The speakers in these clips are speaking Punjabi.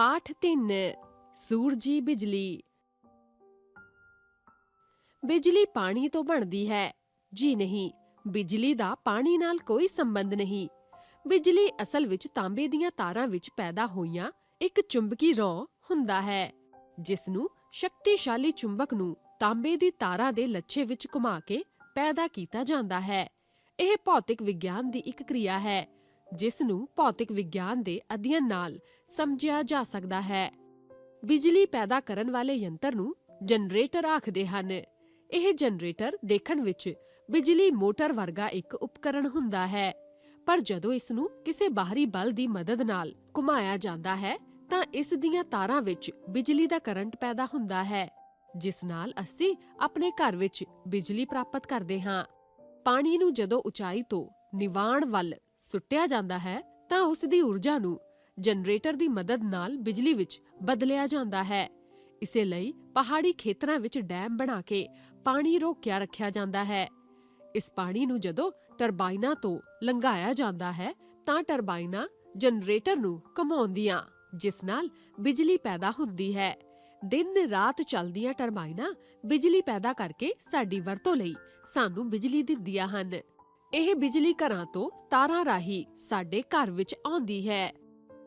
ਪਾਠ 3 ਸੂਰਜੀ ਬਿਜਲੀ। ਬਿਜਲੀ ਪਾਣੀ ਤੋਂ ਬਣਦੀ ਹੈ। ਜੀ ਨਹੀਂ, ਬਿਜਲੀ ਦਾ ਪਾਣੀ ਨਾਲ ਕੋਈ ਸੰਬੰਧ ਨਹੀਂ। ਬਿਜਲੀ ਅਸਲ ਵਿੱਚ ਤਾਂਬੇ ਦੀਆਂ ਤਾਰਾਂ ਵਿੱਚ ਪੈਦਾ ਹੋਈਆਂ ਇੱਕ ਚੁੰਬਕੀ ਰੌਂ ਹੁੰਦਾ ਹੈ ਜਿਸ ਨੂੰ ਸ਼ਕਤੀਸ਼ਾਲੀ ਚੁੰਬਕ ਨੂੰ ਤਾਂਬੇ ਦੀ ਤਾਰਾਂ ਦੇ ਲੱਛੇ ਵਿੱਚ ਘੁਮਾ ਕੇ ਪੈਦਾ ਕੀਤਾ ਜਾਂਦਾ ਹੈ। ਇਹ ਭੌਤਿਕ ਵਿਗਿਆਨ ਦੀ ਇੱਕ ਕਿਰਿਆ ਹੈ। ਜਿਸ ਨੂੰ ਭੌਤਿਕ ਵਿਗਿਆਨ ਦੇ ਅਧਿਐਨ ਨਾਲ ਸਮਝਿਆ ਜਾ ਸਕਦਾ ਹੈ। ਬਿਜਲੀ ਪੈਦਾ ਕਰਨ ਵਾਲੇ ਯੰਤਰ ਨੂੰ ਜਨਰੇਟਰ ਆਖਦੇ ਹਨ। ਇਹ ਜਨਰੇਟਰ ਦੇਖਣ ਵਿੱਚ ਬਿਜਲੀ ਮੋਟਰ ਵਰਗਾ ਇੱਕ ਉਪਕਰਣ ਹੁੰਦਾ ਹੈ, ਪਰ ਜਦੋਂ ਇਸ ਨੂੰ ਕਿਸੇ ਬਾਹਰੀ ਬਲ ਦੀ ਮਦਦ ਨਾਲ ਘੁਮਾਇਆ ਜਾਂਦਾ ਹੈ, ਤਾਂ ਇਸ ਦੀਆਂ ਤਾਰਾਂ ਵਿੱਚ ਬਿਜਲੀ ਦਾ ਕਰੰਟ ਪੈਦਾ ਹੁੰਦਾ ਹੈ, ਜਿਸ ਨਾਲ ਅਸੀਂ ਆਪਣੇ ਘਰ ਵਿੱਚ ਬਿਜਲੀ ਪ੍ਰਾਪਤ ਕਰਦੇ ਹਾਂ। ਪਾਣੀ ਨੂੰ ਜਦੋਂ ਉਚਾਈ ਤੋਂ ਨਿਵਾਣ ਵੱਲ ਸੁੱਟਿਆ ਜਾਂਦਾ ਹੈ, ਤਾਂ ਉਸ ਦੀ ਊਰਜਾ ਨੂੰ ਜਨਰੇਟਰ ਦੀ ਮਦਦ ਨਾਲ ਬਿਜਲੀ ਵਿੱਚ ਬਦਲਿਆ ਜਾਂਦਾ ਹੈ। ਇਸੇ ਲਈ ਪਹਾੜੀ ਖੇਤਰਾਂ ਵਿੱਚ ਡੈਮ ਬਣਾ ਕੇ ਪਾਣੀ ਰੋਕਿਆ ਰੱਖਿਆ ਜਾਂਦਾ ਹੈ। ਇਸ ਪਾਣੀ ਨੂੰ ਜਦੋਂ ਟਰਬਾਈਨਾਂ ਤੋਂ ਲੰਘਾਇਆ ਜਾਂਦਾ ਹੈ, ਤਾਂ ਟਰਬਾਈਨਾਂ ਜਨਰੇਟਰ ਨੂੰ ਘੁਮਾਉਂਦੀਆਂ, ਜਿਸ ਨਾਲ ਬਿਜਲੀ ਪੈਦਾ ਹੁੰਦੀ ਹੈ। ਦਿਨ ਰਾਤ ਚੱਲਦੀਆਂ ਟਰਬਾਈਨਾਂ ਬਿਜਲੀ ਪੈਦਾ ਕਰਕੇ ਸਾਡੀ ਵਰਤੋਂ ਲਈ ਸਾਨੂੰ ਬਿਜਲੀ ਦਿੰਦੀਆਂ ਹਨ। ਇਹ ਬਿਜਲੀ ਘਰਾਂ ਤੋਂ ਤਾਰਾਂ ਰਾਹੀਂ ਸਾਡੇ ਘਰ ਵਿੱਚ ਆਉਂਦੀ ਹੈ।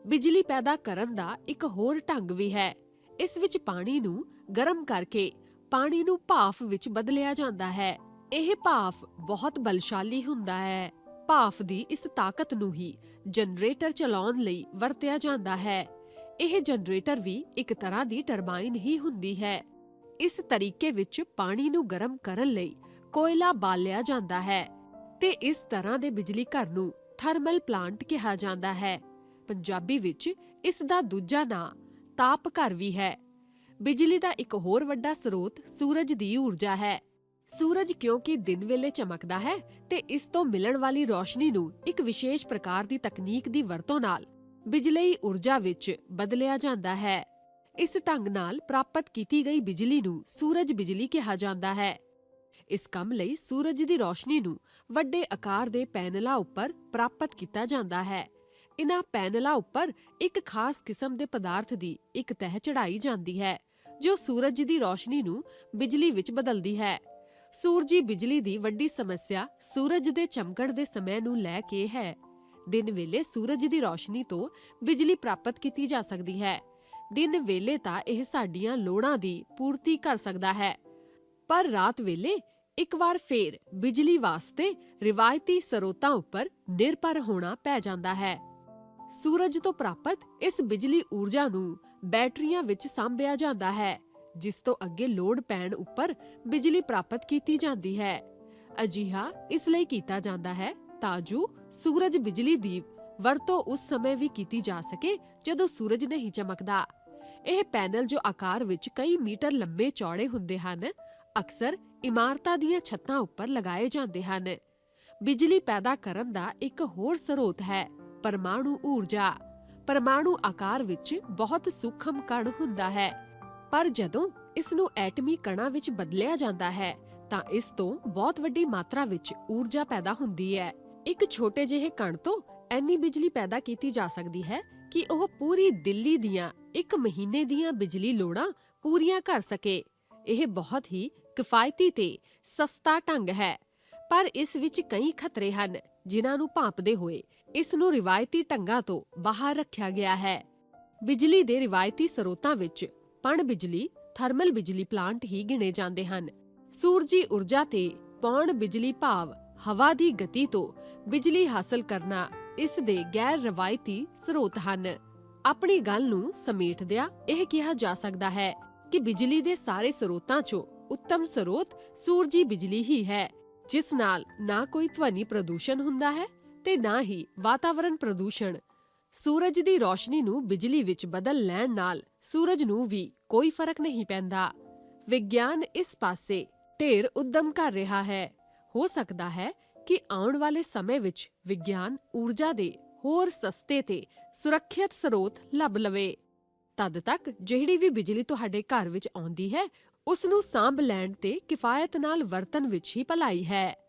ਬਿਜਲੀ ਪੈਦਾ ਕਰਨ ਦਾ ਇੱਕ ਹੋਰ ਢੰਗ ਵੀ ਹੈ। ਇਸ ਵਿੱਚ ਪਾਣੀ ਨੂੰ ਗਰਮ ਕਰਕੇ ਪਾਣੀ ਨੂੰ ਭਾਫ਼ ਵਿੱਚ ਬਦਲਿਆ ਜਾਂਦਾ ਹੈ। ਇਹ ਭਾਫ਼ ਬਹੁਤ ਬਲਸ਼ਾਲੀ ਹੁੰਦਾ ਹੈ। ਭਾਫ਼ ਦੀ ਇਸ ਤਾਕਤ ਨੂੰ ਹੀ ਜਨਰੇਟਰ ਚਲਾਉਣ ਲਈ ਵਰਤਿਆ ਜਾਂਦਾ ਹੈ। ਇਹ ਜਨਰੇਟਰ ਵੀ ਇੱਕ ਤਰ੍ਹਾਂ ਦੀ ਟਰਬਾਈਨ ਹੀ ਹੁੰਦੀ ਹੈ। ਇਸ ਤਰੀਕੇ ਵਿੱਚ ਪਾਣੀ ਨੂੰ ਗਰਮ ਕਰਨ ਲਈ ਕੋਇਲਾ ਬਾਲਿਆ ਜਾਂਦਾ ਹੈ। ਤੇ ਇਸ ਤਰ੍ਹਾਂ ਦੇ ਬਿਜਲੀ ਘਰ ਨੂੰ ਥਰਮਲ ਪਲਾਂਟ ਕਿਹਾ ਜਾਂਦਾ ਹੈ। ਪੰਜਾਬੀ ਵਿੱਚ ਇਸ ਦਾ ਦੂਜਾ ਨਾਂ ਤਾਪ ਘਰ ਵੀ ਹੈ। ਬਿਜਲੀ ਦਾ ਇੱਕ ਹੋਰ ਵੱਡਾ ਸਰੋਤ ਸੂਰਜ ਦੀ ਊਰਜਾ ਹੈ। ਸੂਰਜ ਕਿਉਂਕਿ ਦਿਨ ਵੇਲੇ ਚਮਕਦਾ ਹੈ ਤੇ ਇਸ ਤੋਂ ਮਿਲਣ ਵਾਲੀ ਰੋਸ਼ਨੀ ਨੂੰ ਇੱਕ ਵਿਸ਼ੇਸ਼ ਪ੍ਰਕਾਰ ਦੀ ਤਕਨੀਕ ਦੀ ਵਰਤੋਂ ਨਾਲ ਬਿਜਲਈ ਊਰਜਾ ਵਿੱਚ ਬਦਲਿਆ ਜਾਂਦਾ ਹੈ। ਇਸ ਢੰਗ ਨਾਲ ਪ੍ਰਾਪਤ ਕੀਤੀ ਗਈ ਬਿਜਲੀ ਨੂੰ ਸੂਰਜ ਬਿਜਲੀ ਕਿਹਾ ਜਾਂਦਾ ਹੈ। ਇਸ ਕੰਮ ਲਈ ਸੂਰਜ ਦੀ ਰੋਸ਼ਨੀ ਨੂੰ ਵੱਡੇ ਆਕਾਰ ਦੇ ਪੈਨਲਾਂ ਉੱਪਰ ਪ੍ਰਾਪਤ ਕੀਤਾ ਜਾਂਦਾ ਹੈ। ਇਨ੍ਹਾਂ ਪੈਨਲਾਂ ਉੱਪਰ ਇੱਕ ਖਾਸ ਕਿਸਮ ਦੇ ਪਦਾਰਥ ਦੀ ਇੱਕ ਤਹਿ ਚੜਾਈ ਜਾਂਦੀ ਹੈ, ਜੋ ਸੂਰਜ ਦੀ ਰੋਸ਼ਨੀ ਨੂੰ ਬਿਜਲੀ ਵਿੱਚ ਬਦਲਦੀ ਹੈ। ਸੂਰਜੀ ਬਿਜਲੀ ਦੀ ਵੱਡੀ ਸਮੱਸਿਆ ਸੂਰਜ ਦੇ ਚਮਕਣ ਦੇ ਸਮੇਂ ਨੂੰ ਲੈ ਕੇ ਹੈ। ਦਿਨ ਵੇਲੇ ਸੂਰਜ ਦੀ ਰੋਸ਼ਨੀ ਤੋਂ ਬਿਜਲੀ ਪ੍ਰਾਪਤ ਕੀਤੀ ਜਾ ਸਕਦੀ ਹੈ। ਦਿਨ ਵੇਲੇ ਤਾਂ ਇਹ ਸਾਡੀਆਂ ਲੋੜਾਂ ਦੀ ਪੂਰਤੀ ਕਰ ਸਕਦਾ ਹੈ। ਪਰ ਰਾਤ ਵੇਲੇ ਇੱਕ ਵਾਰ ਫੇਰ ਬਿਜਲੀ ਵਾਸਤੇ ਰਿਵਾਇਤੀ ਸਰੋਤਾਂ ਉੱਪਰ ਨਿਰਭਰ ਹੋਣਾ ਪੈ ਜਾਂਦਾ ਹੈ। ਸੂਰਜ ਤੋਂ ਪ੍ਰਾਪਤ ਇਸ ਬਿਜਲੀ ਊਰਜਾ ਨੂੰ ਬੈਟਰੀਆਂ ਵਿੱਚ ਸਾਂਭਿਆ ਜਾਂਦਾ ਹੈ, ਜਿਸ ਤੋਂ ਅੱਗੇ ਲੋਡ ਪੈਣ ਉੱਪਰ ਬਿਜਲੀ ਪ੍ਰਾਪਤ ਕੀਤੀ ਜਾਂਦੀ ਹੈ। ਅਜਿਹਾ ਇਸ ਲਈ ਕੀਤਾ ਜਾਂਦਾ ਹੈ ਤਾਂ ਜੋ ਸੂਰਜ ਬਿਜਲੀ ਦੀ ਵਰਤੋਂ ਉਸ ਸਮੇਂ ਵੀ ਕੀਤੀ ਜਾ ਸਕੇ ਜਦੋਂ ਸੂਰਜ ਨਹੀਂ ਚਮਕਦਾ। ਇਹ ਪੈਨਲ ਜੋ ਆਕਾਰ ਵਿੱਚ ਕਈ ਮੀਟਰ ਲੰਬੇ ਚੌੜੇ ਹੁੰਦੇ ਹਨ, ਅਕਸਰ ਇਮਾਰਤਾਂ ਦੀਆਂ ਛੱਤਾਂ ਉੱਪਰ ਲਗਾਏ ਜਾਂਦੇ ਹਨ। ਬਿਜਲੀ ਪੈਦਾ ਕਰਨ ਦਾ ਇੱਕ ਹੋਰ ਸਰੋਤ ਹੈ, ਪਰਮਾਣੂ ਊਰਜਾ। ਪਰਮਾਣੂ ਆਕਾਰ ਵਿੱਚ ਬਹੁਤ ਸੂਖਮ ਕਣ ਹੁੰਦਾ ਹੈ। ਪਰ ਜਦੋਂ ਇਸ ਨੂੰ ਐਟਮੀ ਕਣਾਂ ਵਿੱਚ ਬਦਲਿਆ ਜਾਂਦਾ ਹੈ, ਤਾਂ ਇਸ ਤੋਂ ਬਹੁਤ ਵੱਡੀ ਮਾਤਰਾ ਵਿੱਚ ਊਰਜਾ ਪੈਦਾ ਹੁੰਦੀ ਹੈ। ਇੱਕ ਛੋਟੇ ਜਿਹੇ ਕਣ ਤੋਂ ਐਨੀ ਬਿਜਲੀ ਪੈਦਾ ਕੀਤੀ ਜਾ ਸਕਦੀ ਹੈ ਕਿ ਉਹ ਪੂਰੀ ਦਿੱਲੀ ਦੀਆਂ ਇੱਕ ਮਹੀਨੇ ਦੀਆਂ ਬਿਜਲੀ ਲੋੜਾਂ ਪੂਰੀਆਂ ਕਰ ਸਕੇ। ਇਹ ਬਹੁਤ ਹੀ ਕਿਫਾਇਤੀ ਤੇ ਸਸਤਾ ਢੰਗ ਹੈ, ਪਰ ਇਸ ਵਿੱਚ ਕਈ ਖਤਰੇ ਹਨ ਜਿਨ੍ਹਾਂ ਨੂੰ ਭਾਂਪਦੇ ਹੋਏ ਇਸ ਨੂੰ ਰਿਵਾਇਤੀ ਢੰਗਾਂ ਤੋਂ ਬਾਹਰ ਰੱਖਿਆ ਗਿਆ ਹੈ। ਬਿਜਲੀ ਦੇ ਰਿਵਾਇਤੀ ਸਰੋਤਾਂ ਵਿੱਚ ਪਣ ਬਿਜਲੀ, ਥਰਮਲ ਬਿਜਲੀ ਪਲਾਂਟ ਹੀ ਗਿਣੇ ਜਾਂਦੇ ਹਨ। ਸੂਰਜੀ ਊਰਜਾ ਤੇ ਪੌਣ ਬਿਜਲੀ ਭਾਵ ਹਵਾ ਦੀ ਗਤੀ ਤੋਂ ਬਿਜਲੀ ਹਾਸਲ ਕਰਨਾ ਇਸ ਦੇ ਗੈਰ ਰਵਾਇਤੀ ਸਰੋਤ ਹਨ। ਆਪਣੀ ਗੱਲ ਨੂੰ ਸਮੇਟਦਿਆਂ ਇਹ ਕਿਹਾ ਜਾ ਸਕਦਾ ਹੈ ਕਿ ਬਿਜਲੀ ਦੇ ਸਾਰੇ ਸਰੋਤਾਂ 'ਚੋਂ ਉੱਤਮ ਸਰੋਤ ਸੂਰਜੀ ਬਿਜਲੀ ਹੀ ਹੈ, ਜਿਸ ਨਾਲ ਨਾ ਕੋਈ ਧਵਨੀ ਪ੍ਰਦੂਸ਼ਣ ਹੁੰਦਾ ਹੈ ਤੇ ਨਾ ਹੀ ਵਾਤਾਵਰਣ ਪ੍ਰਦੂਸ਼ਣ। ਸੂਰਜ ਦੀ ਰੋਸ਼ਨੀ ਨੂੰ ਬਿਜਲੀ ਵਿੱਚ ਬਦਲ ਲੈਣ ਨਾਲ ਸੂਰਜ ਨੂੰ ਵੀ ਕੋਈ ਫ਼ਰਕ ਨਹੀਂ ਪੈਂਦਾ। ਵਿਗਿਆਨ ਇਸ ਪਾਸੇ ਢੇਰ ਉਦਮ ਕਰ ਰਿਹਾ ਹੈ। ਹੋ ਸਕਦਾ ਹੈ ਕਿ ਆਉਣ ਵਾਲੇ ਸਮੇਂ ਵਿੱਚ ਵਿਗਿਆਨ ਊਰਜਾ ਦੇ ਹੋਰ ਸਸਤੇ ਤੇ ਸੁਰੱਖਿਅਤ ਸਰੋਤ ਲੱਭ ਲਵੇ। ਤਦ ਤੱਕ ਜਿਹੜੀ ਵੀ ਬਿਜਲੀ ਤੁਹਾਡੇ ਘਰ ਵਿੱਚ ਆਉਂਦੀ ਹੈ ਉਸ ਨੂੰ ਸਾਂਭ ਲੈਣ ਤੇ ਕਿਫਾਇਤ ਨਾਲ ਵਰਤਣ ਵਿੱਚ ਹੀ ਭਲਾਈ ਹੈ।